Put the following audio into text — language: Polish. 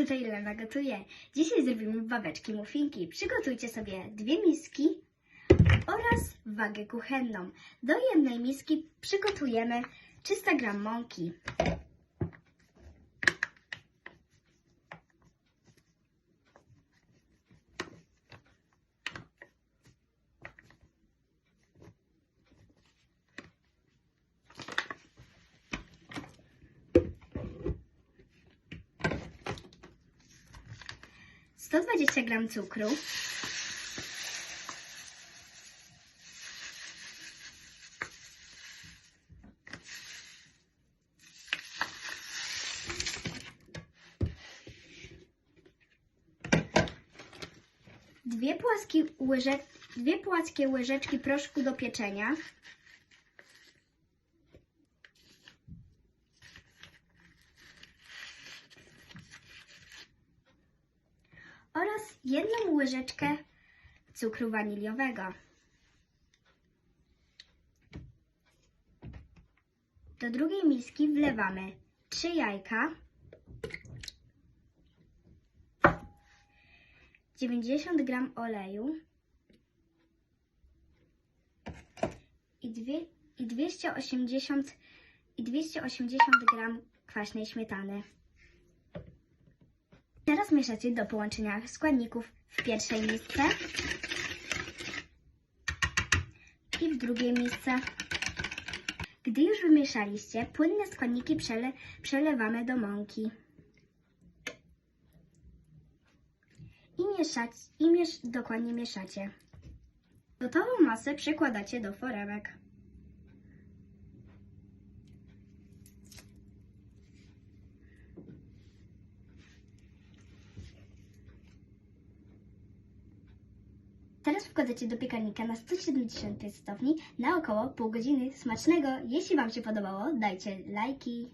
tutaj Lena gotuje. Dzisiaj zrobimy babeczki muffinki. Przygotujcie sobie dwie miski oraz wagę kuchenną. Do jednej miski przygotujemy 300 g mąki. Sto dwadzieścia gram cukru, dwie płaskie, łyże, dwie płaskie łyżeczki proszku do pieczenia, oraz jedną łyżeczkę cukru waniliowego. Do drugiej miski wlewamy 3 jajka, 90 g oleju i, dwie, i 280 i 280 g kwaśnej śmietany. Teraz mieszacie do połączenia składników w pierwszej misce i w drugiej misce. Gdy już wymieszaliście, płynne składniki przele, przelewamy do mąki. I, mieszać, i miesz, dokładnie mieszacie. Gotową masę przekładacie do foremek. Teraz wkładacie do piekarnika na 175 stopni na około pół godziny. Smacznego! Jeśli Wam się podobało, dajcie lajki.